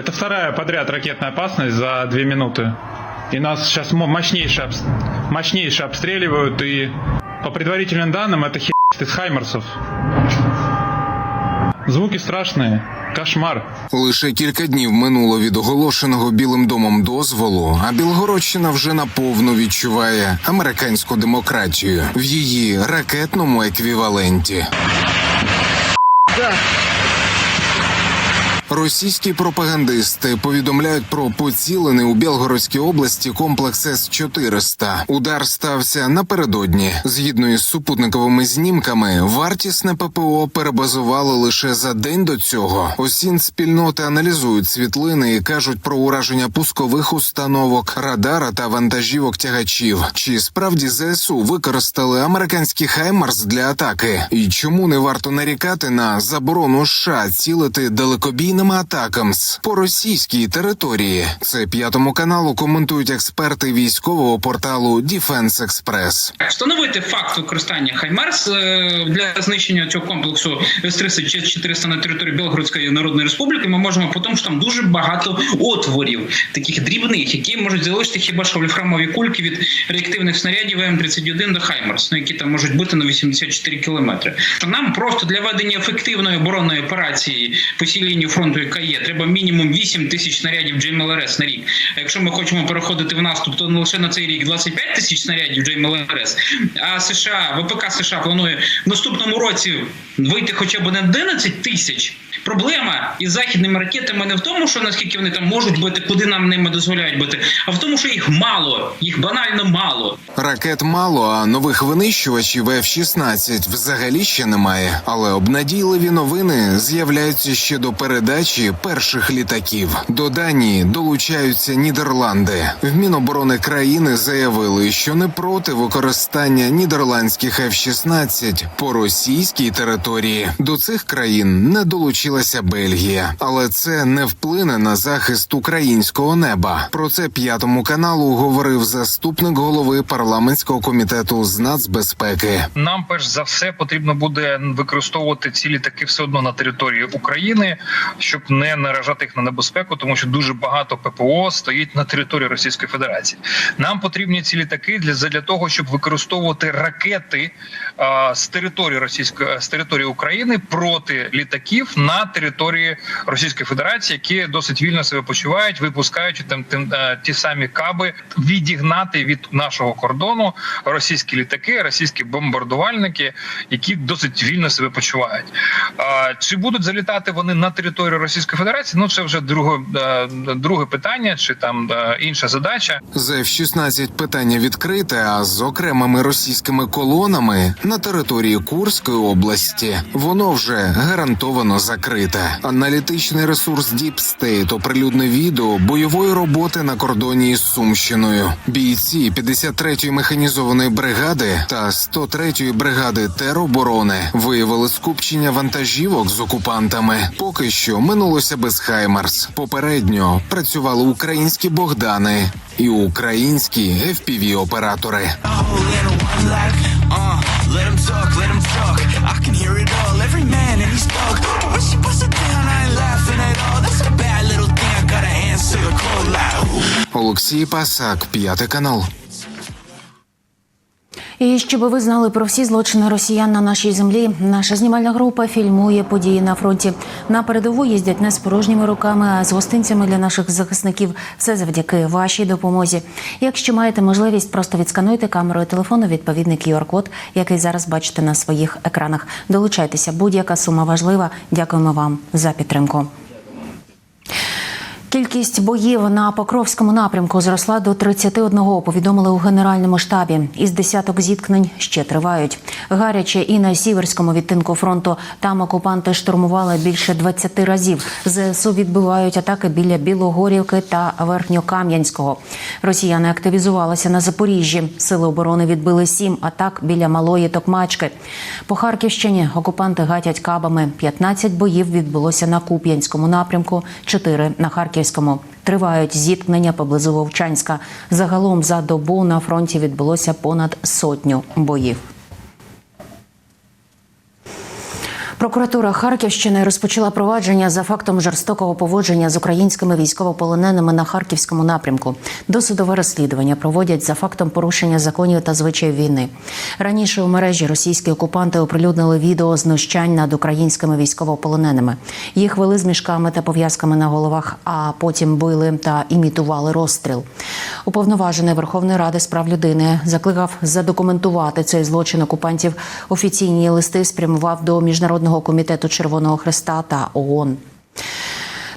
Это вторая подряд ракетная опасность за две минуты. И нас сейчас мо- мощнейше, обс- мощнейше обстреливают. И по предварительным данным это хер из Хаймерсов. Звуки страшные. Кошмар. Лише кілька днів минуло від оголошеного Білим домом дозволу, а Білгородщина вже наповну відчуває американську демократію в її ракетному еквіваленті. Російські пропагандисти повідомляють про поцілений у Білгородській області комплекс С-400. Удар стався напередодні. Згідно із супутниковими знімками, вартісне ППО перебазували лише за день до цього. Осін спільноти аналізують світлини і кажуть про ураження пускових установок, радара та вантажівок тягачів. Чи справді ЗСУ використали американський Хаймарс для атаки? І чому не варто нарікати на заборону США цілити далекобійними атакам з по російській території? Це п'ятому каналу коментують експерти військового порталу Defense Express. Встановити факт використання Хаймарс е, для знищення цього комплексу С-300 400 на території Білгородської Народної Республіки. Ми можемо по тому, що там дуже багато отворів, таких дрібних, які можуть залишити хіба що вольфрамові кульки від реактивних снарядів М31 до Хаймарс, ну, які там можуть бути на 84 кілометри. Нам просто для ведення ефективної оборонної операції по цій лінії фронту, яка є, треба мінімум 8 тисяч снарядів GMLRS на рік. А якщо ми хочемо переходити в наступ, то не лише на цей рік 25 тисяч снарядів GMLRS, а США, ВПК США планує в наступному році вийти хоча б на 11 тисяч. Проблема із західними ракетами не в тому, що наскільки вони там можуть бити, куди нам ними дозволяють бити, а в тому, що їх мало, їх банально мало. Ракет мало, а нових винищувачів F-16 взагалі ще немає. Але обнадійливі новини з'являються ще до передачі перших літаків. До Данії долучаються Нідерланди. В Міноборони країни заявили, що не проти використання нідерландських F-16 по російській території. До цих країн не долучилася Бельгія, але це не вплине на захист українського неба. Про це п'ятому каналу говорив заступник голови парламентського комітету з нацбезпеки. Нам перш за все потрібно буде використовувати ці літаки все одно на території України, щоб не наражати їх на небезпеку, тому що дуже багато ППО стоїть на території Російської Федерації. Нам потрібні ці літаки для для того, щоб використовувати ракети а, з території Російської з території України проти літаків на території Російської Федерації, які досить вільно себе почувають, випускаючи там тим е, ті самі каби, відігнати від нашого кордону російські літаки, російські бомбардувальники, які досить вільно себе почувають. Чи будуть залітати вони на територію Російської Федерації? Ну це вже друге, е, друге питання, чи там е, інша задача. З F-16 питання відкрите, а з окремими російськими колонами на території Курської області воно вже гарантовано закрите. Аналітичний ресурс Deep State оприлюднив відео бойової роботи на кордоні із Сумщиною. Бійці 53-ї механізованої бригади та 103-ї бригади тероборони виявили скупчення вантажівок з окупантами. Поки що минулося без Хаймарс. Попередньо працювали українські Богдани і українські fpv оператори Олексій Пасак, п'ятий канал. І щоб ви знали про всі злочини росіян на нашій землі, наша знімальна група фільмує події на фронті. На передову їздять не з порожніми руками, а з гостинцями для наших захисників. Все завдяки вашій допомозі. Якщо маєте можливість, просто відскануйте камерою телефону відповідний QR-код, який зараз бачите на своїх екранах. Долучайтеся, будь-яка сума важлива. Дякуємо вам за підтримку. Кількість боїв на Покровському напрямку зросла до 31, повідомили у генеральному штабі. Із десяток зіткнень ще тривають. Гаряче і на сіверському відтинку фронту там окупанти штурмували більше 20 разів. ЗСУ відбивають атаки біля Білогорівки та Верхньокам'янського. Росіяни активізувалися на Запоріжжі. Сили оборони відбили сім атак біля Малої Токмачки. По Харківщині окупанти гатять кабами. 15 боїв відбулося на Куп'янському напрямку, 4 на Харківському. Тривають зіткнення поблизу Вовчанська. Загалом за добу на фронті відбулося понад сотню боїв. Прокуратура Харківщини розпочала провадження за фактом жорстокого поводження з українськими військовополоненими на харківському напрямку. Досудове розслідування проводять за фактом порушення законів та звичаїв війни. Раніше у мережі російські окупанти оприлюднили відео знущань над українськими військовополоненими. Їх вели з мішками та пов'язками на головах, а потім били та імітували розстріл. Уповноважений Верховної Ради з прав людини закликав задокументувати цей злочин окупантів. Офіційні листи спрямував до міжнародного комітету Червоного Хреста та ООН.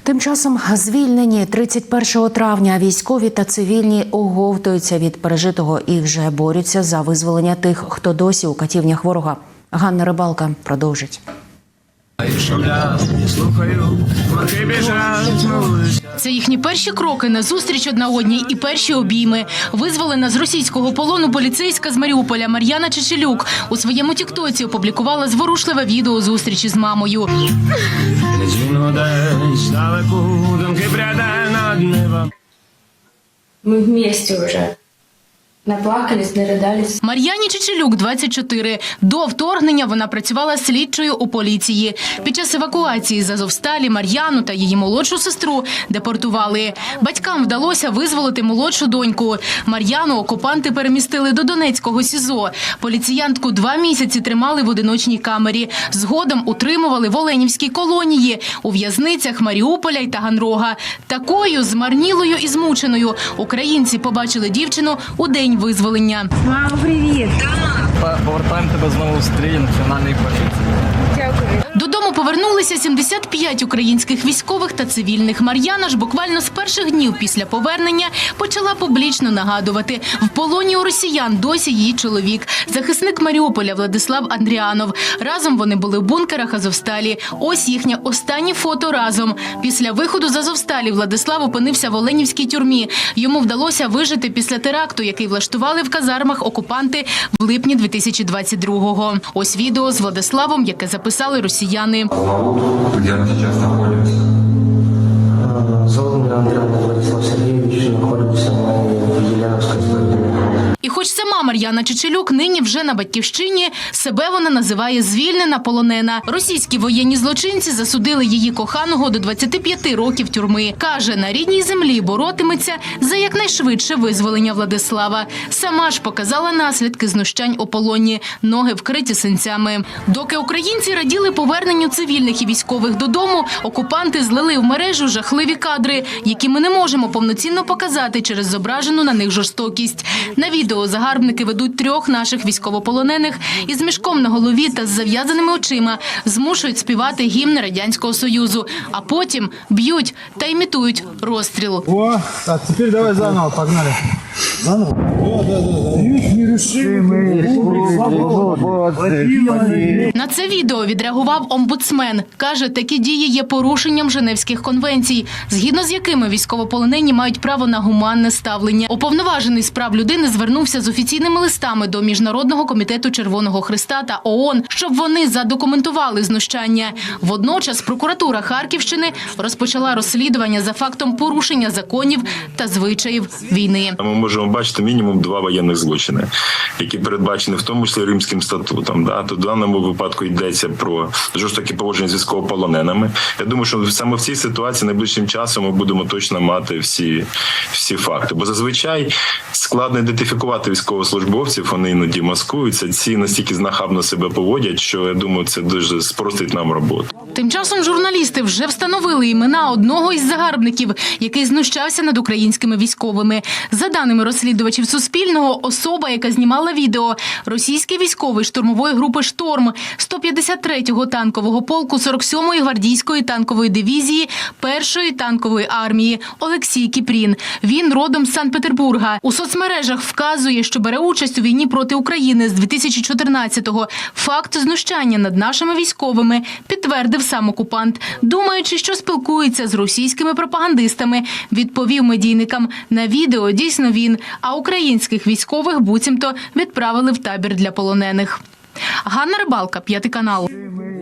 Тим часом звільнені 31 травня військові та цивільні оговтуються від пережитого і вже борються за визволення тих, хто досі у катівнях ворога. Ганна Рибалка продовжить. Це їхні перші кроки на зустріч одна одній і перші обійми. Визволена з російського полону поліцейська з Маріуполя Мар'яна Чечелюк. У своєму тіктоці опублікувала зворушливе відео зустрічі з мамою. Дзвіну десь далеку думки Наплакались, нарыдались. Мар'яні Чечелюк, 24. До вторгнення вона працювала слідчою у поліції. Під час евакуації з Азовсталі Мар'яну та її молодшу сестру депортували. Батькам вдалося визволити молодшу доньку. Мар'яну окупанти перемістили до Донецького СІЗО. Поліціянтку два місяці тримали в одиночній камері. Згодом утримували в Оленівській колонії у в'язницях Маріуполя й Таганрога. Такою змарнілою і змученою українці побачили дівчину у день визволення. Повертаємо тебе знову в стрій національної поліції. Додому повернулися 75 українських військових та цивільних. Мар'яна ж буквально з перших днів після повернення почала публічно нагадувати в полоні у росіян досі її чоловік, захисник Маріуполя Владислав Андріанов. Разом вони були в бункерах Азовсталі. Ось їхнє останнє фото разом. Після виходу з Азовсталі Владислав опинився в Оленівській тюрмі. Йому вдалося вижити після теракту, який влаштували в казармах окупанти в липні 2022-го. Ось відео з Владиславом, яке записали росіяни. Где мы сейчас находимся? Зовут меня Владислав Сергеевич, находимся мы в Еленовской стороне. И хоч сама Мар'яна Чечелюк нині вже на батьківщині, себе вона називає звільнена полонена. Російські воєнні злочинці засудили її коханого до 25 років тюрми. Каже, на рідній землі боротиметься за якнайшвидше визволення Владислава. Сама ж показала наслідки знущань у полоні, ноги вкриті синцями. Доки українці раділи поверненню цивільних і військових додому, окупанти злили в мережу жахливі кадри, які ми не можемо повноцінно показати через зображену на них жорстокість. На відео загарбники ведуть трьох наших військовополонених із мішком на голові та з зав'язаними очима, змушують співати гімн радянського союзу, а потім б'ють та імітують розстріл. О, так, тепер давай заново, погнали. На це відео відреагував омбудсмен. Каже, такі дії є порушенням Женевських конвенцій, згідно з якими військовополонені мають право на гуманне ставлення. Уповноважений з прав людини звернувся з офіційними листами до міжнародного комітету Червоного Христа та ООН, щоб вони задокументували знущання. Водночас прокуратура Харківщини розпочала розслідування за фактом порушення законів та звичаїв війни. Можемо бачити мінімум два воєнних злочини, які передбачені в тому числі Римським статутом. Да, то в даному випадку йдеться про жорстокі поводження з військовополоненими. Я думаю, що саме в цій ситуації найближчим часом ми будемо точно мати всі, всі факти. Бо зазвичай складно ідентифікувати військовослужбовців. Вони іноді маскуються. Ці настільки знахабно себе поводять, що я думаю, це дуже спростить нам роботу. Тим часом журналісти вже встановили імена одного із загарбників, який знущався над українськими військовими. За даними розслідувачів Суспільного, особа, яка знімала відео, російський військовий штурмової групи Шторм 153-го танкового полку 47-ї гвардійської танкової дивізії першої танкової армії Олексій Кіпрін. Він родом з Санкт-Петербурга. У соцмережах вказує, що бере участь у війні проти України з 2014-го. Факт знущання над нашими військовими підтвердив сам окупант, думаючи, що спілкується з російськими пропагандистами. Відповів медійникам на відео дійсно він, а українських військових буцімто відправили в табір для полонених. Ганна Рибалка, п'ятий канал.